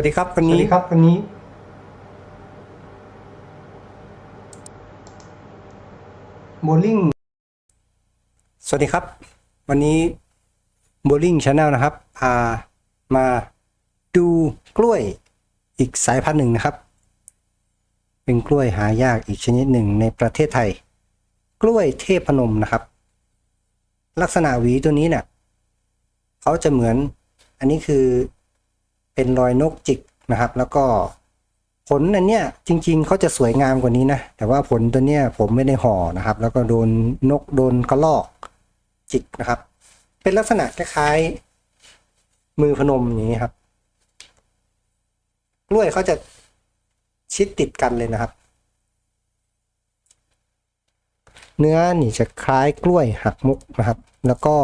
วัสดีครับวันสวัสนี้ดีครับวันนี้ โบลิ่ง สวัสดีครับ วันนี้ Bowling Channel นะครับพามาดูกล้วยอีกสายพันธุ์หนึ่งนะครับ เป็นกล้วยหายากอีกชนิดหนึ่งในประเทศไทย กล้วยเทพนมนะครับ ลักษณะหวีตัวนี้เนี่ยเขาจะเหมือน อันนี้คือ เป็นรอยนกจิกนะครับ แล้วก็ผลอันเนี้ยจริง ๆเขาจะสวยงามกว่านี้นะแต่ว่าผลตัวเนี้ยผมไม่ได้ห่อนะครับ แล้วก็โดนนกโดนกระลอกจิกนะครับ เป็นลักษณะคล้ายๆมือพนมอย่างนี้ครับ กล้วยเขาจะชิดติดกันเลยนะครับ เนื้อนี่จะคล้ายกล้วยหักมุกนะครับ แล้วก็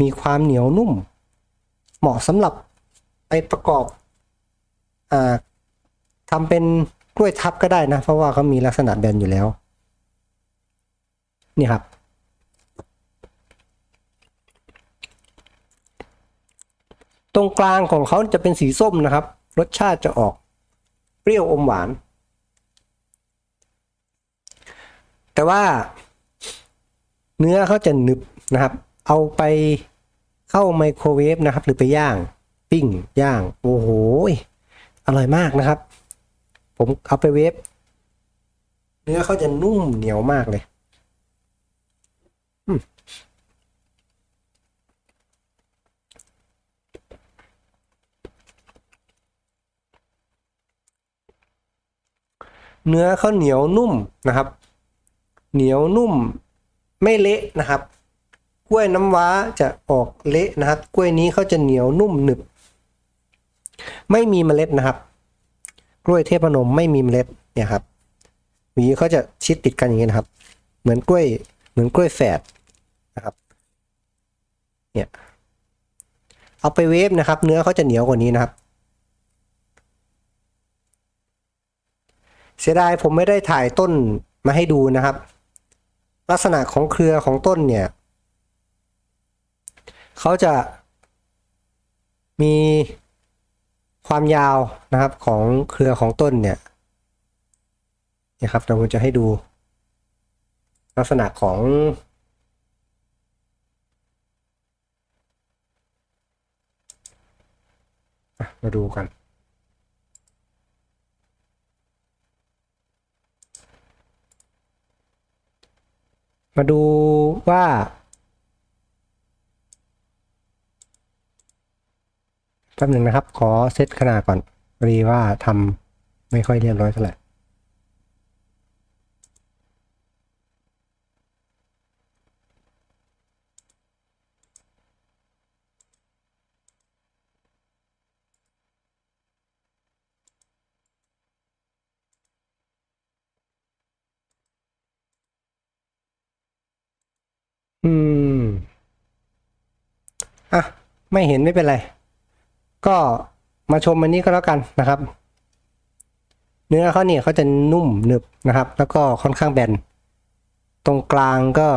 มีความเหนียวนุ่ม เหมาะสำหรับ ไปประกอบอ่าทำเป็นกล้วยทับก็ได้นะ เพราะว่าเขามีลักษณะแบนอยู่แล้ว นี่ครับตรงกลางของเขาจะเป็นสีส้มนะครับ รสชาติจะออกเปรี้ยวอมหวาน แต่ว่าเนื้อเขาจะหนึบนะครับ เอาไปเข้าไมโครเวฟนะครับ หรือไปย่าง ปิ้งย่าง โอ้โห อร่อยมากนะครับ ผมเอาไปเวฟเนื้อเขาจะนุ่มเหนียวมากเลยเนื้อเขาเหนียวนุ่มนะครับ เหนียวนุ่มไม่เละนะครับ กล้วยน้ำว้าจะออกเละนะครับ กล้วยนี้เขาจะเหนียวนุ่มหนึบ ไม่มีเมล็ดนะครับ กล้วยเทพนมไม่มีเมล็ดเนี่ยครับหวีเขาจะชิดติดกันอย่างนี้นะครับ เหมือนกล้วย เหมือนกล้วยแฝดนะครับ เนี่ย เอาไปเวฟนะครับ เนื้อเขาจะเหนียวกว่านี้นะครับ เสียดายผมไม่ได้ถ่ายต้นมาให้ดูนะครับ ลักษณะของเครือของต้นเนี่ยเขาจะมี ความยาวนะครับของเครือของต้นเนี่ยนี่ครับเราจะให้ดูลักษณะของมาดูกัน มาดูว่า ป๊บหนึ่งนะครับ ขอเซตขนาดก่อนพอดีว่าทำไม่ค่อยเรียบร้อยเท่าไหร่อืม อะ ไม่เห็นไม่เป็นไร ก็มาชมอันนี้ก็แล้วกันนะครับ เนื้อเขาเนี่ยเขาจะนุ่มหนึบนะครับ แล้วก็ค่อนข้างแบน ตรงกลางก็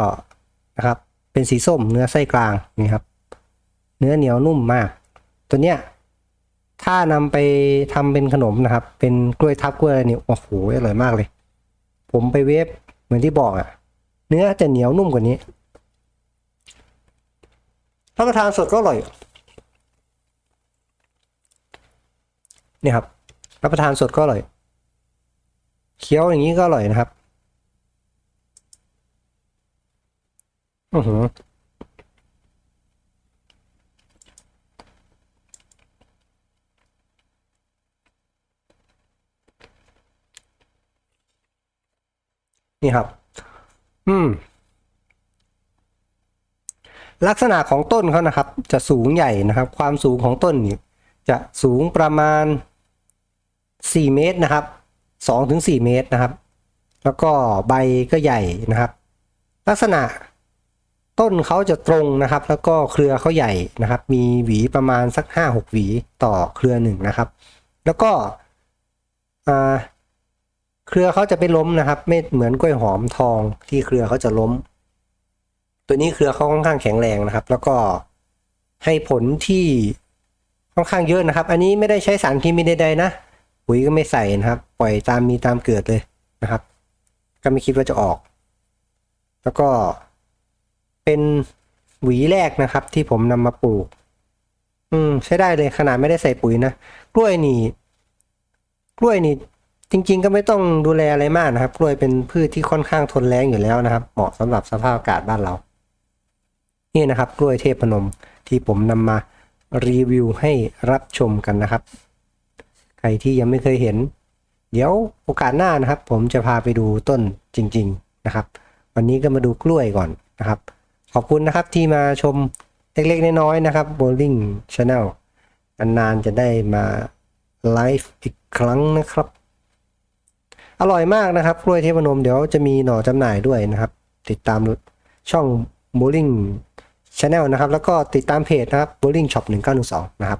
นะครับ เป็นสีส้มเนื้อไส้กลางนี่ครับ เนื้อเหนียวนุ่มมาก ตัวเนี้ยถ้านำไปทำเป็นขนมนะครับ เป็นกล้วยทับกล้วยอะไรนี่โอ้โหอร่อยมากเลย ผมไปเวฟเหมือนที่บอกอะ่ะ เนื้อจะเหนียวนุ่มกว่านี้รับประทานสดก็อร่อย เนี่ยครับรับประทานสดก็อร่อย เคี้ยวอย่างนี้ก็อร่อยนะครับอือหือนี่ครับ อืม ลักษณะของต้นเขานะครับ จะสูงใหญ่นะครับ ความสูงของต้นนี่จะสูงประมาณ 4 เมตรนะครับ2ถึง4เมตรนะครับ แล้วก็ใบก็ใหญ่นะครับ ลักษณะต้นเขาจะตรงนะครับ แล้วก็เครือเขาใหญ่นะครับ มีหวีประมาณสัก 5-6 หวีต่อเครือหนึ่งนะครับ แล้วก็เครือเขาจะไม่ล้มนะครับ ไม่เหมือนกล้วยหอมทองที่เครือเขาจะล้ม ตัวนี้เครือเขาค่อนข้างแข็งแรงนะครับ แล้วก็ให้ผลที่ค่อนข้างเยอะนะครับ อันนี้ไม่ได้ใช้สารเคมีใดๆนะ ปุ๋ยก็ไม่ใส่นะครับ ปล่อยตามมีตามเกิดเลยนะครับ ก็ไม่คิดว่าจะออก แล้วก็เป็นหวีแรกนะครับ ที่ผมนำมาปลูก อืม ใช้ได้เลยขนาดไม่ได้ใส่ปุ๋ยนะกล้วยนี่ กล้วยนี่ จริง ๆ ก็ไม่ต้องดูแลอะไรมากนะครับ กล้วยเป็นพืชที่ค่อนข้างทนแรงอยู่แล้วนะครับ เหมาะสำหรับสภาพอากาศบ้านเรา นี่นะครับ กล้วยเทพนมที่ผมนำมารีวิวให้รับชมกันนะครับ รที่ยังไม่เคยเห็น เดี๋ยวโอกาสหน้านะครับ ผมจะพาไปดูต้นจริง ๆนะครับ วันนี้ก็มาดูกล้วยก่อนนะครับ ขอบคุณนะครับที่มาชมเล็กๆน้อยๆนะครับ Bowling Channel นานๆจะได้มาไลฟ์อีกครั้งนะครับ อร่อยมากนะครับกล้วยเทพนมเดี๋ยวจะมีหน่อจำหน่ายด้วยนะครับ ติดตามช่อง Bowling Channel นะครับ แล้วก็ติดตามเพจนะครับ Bowling Shop 1912นะครับ